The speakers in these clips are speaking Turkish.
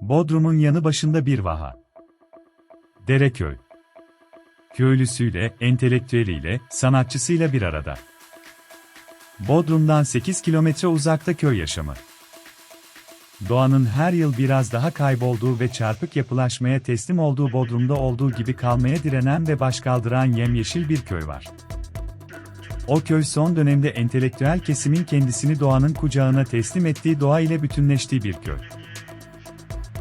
Bodrum'un yanı başında bir vaha. Dereköy. Köylüsüyle, entelektüeliyle, sanatçısıyla bir arada. Bodrum'dan 8 kilometre uzakta köy yaşamı. Doğanın her yıl biraz daha kaybolduğu ve çarpık yapılaşmaya teslim olduğu Bodrum'da olduğu gibi kalmaya direnen ve başkaldıran yemyeşil bir köy var. O köy son dönemde entelektüel kesimin kendisini doğanın kucağına teslim ettiği doğa ile bütünleştiği bir köy.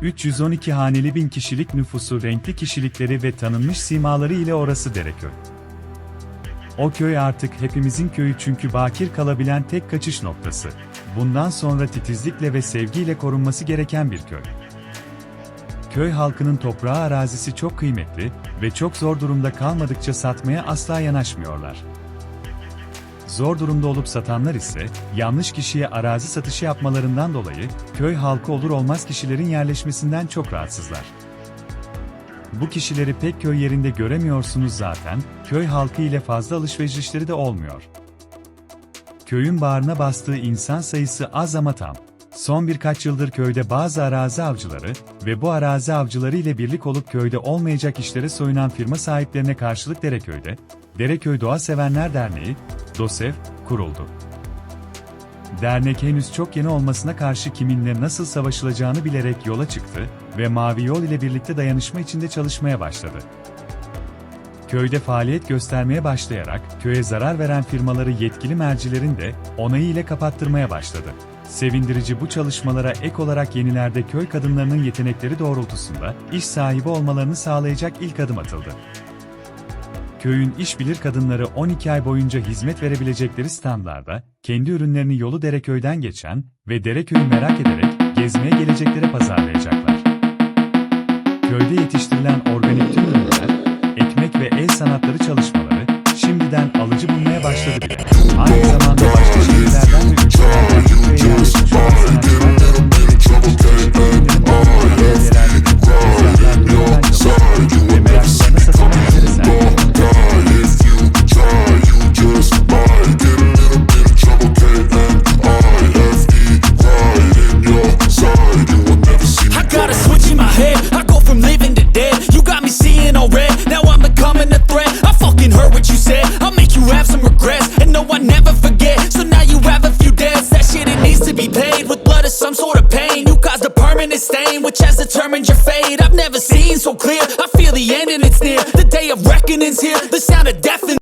312 haneli bin kişilik nüfusu, renkli kişilikleri ve tanınmış simaları ile orası Dereköy. O köy artık hepimizin köyü çünkü bakir kalabilen tek kaçış noktası. Bundan sonra titizlikle ve sevgiyle korunması gereken bir köy. Köy halkının toprağı arazisi çok kıymetli ve çok zor durumda kalmadıkça satmaya asla yanaşmıyorlar. Zor durumda olup satanlar ise, yanlış kişiye arazi satışı yapmalarından dolayı, köy halkı olur olmaz kişilerin yerleşmesinden çok rahatsızlar. Bu kişileri pek köy yerinde göremiyorsunuz zaten, köy halkı ile fazla alışverişleri de olmuyor. Köyün bağrına bastığı insan sayısı az ama tam. Son birkaç yıldır köyde bazı arazi avcıları ve bu arazi avcıları ile birlik olup köyde olmayacak işlere soyunan firma sahiplerine karşılık Dereköy'de, Dereköy Doğa Sevenler Derneği, DOSEV, kuruldu. Dernek henüz çok yeni olmasına karşı kiminle nasıl savaşılacağını bilerek yola çıktı ve Mavi Yol ile birlikte dayanışma içinde çalışmaya başladı. Köyde faaliyet göstermeye başlayarak köye zarar veren firmaları yetkili mercilerin de onayı ile kapattırmaya başladı. Sevindirici bu çalışmalara ek olarak yenilerde köy kadınlarının yetenekleri doğrultusunda iş sahibi olmalarını sağlayacak ilk adım atıldı. Köyün iş bilir kadınları 12 ay boyunca hizmet verebilecekleri standlarda, kendi ürünlerini yolu Dereköy'den geçen ve Dereköy'ü merak ederek gezmeye geleceklere pazarlayacaklar. Köyde yetiştirilen organik tüm ürünler, ekmek ve el sanatları çalışmaları I go from living to dead. You got me seeing all red. Now I'm becoming a threat. I fucking heard what you said. I'll make you have some regrets. And no, I never forget. So now you have a few debts. That shit, it needs to be paid with blood or some sort of pain. You caused a permanent stain, which has determined your fate. I've never seen so clear. I feel the end and it's near. The day of reckoning's here. The sound of death and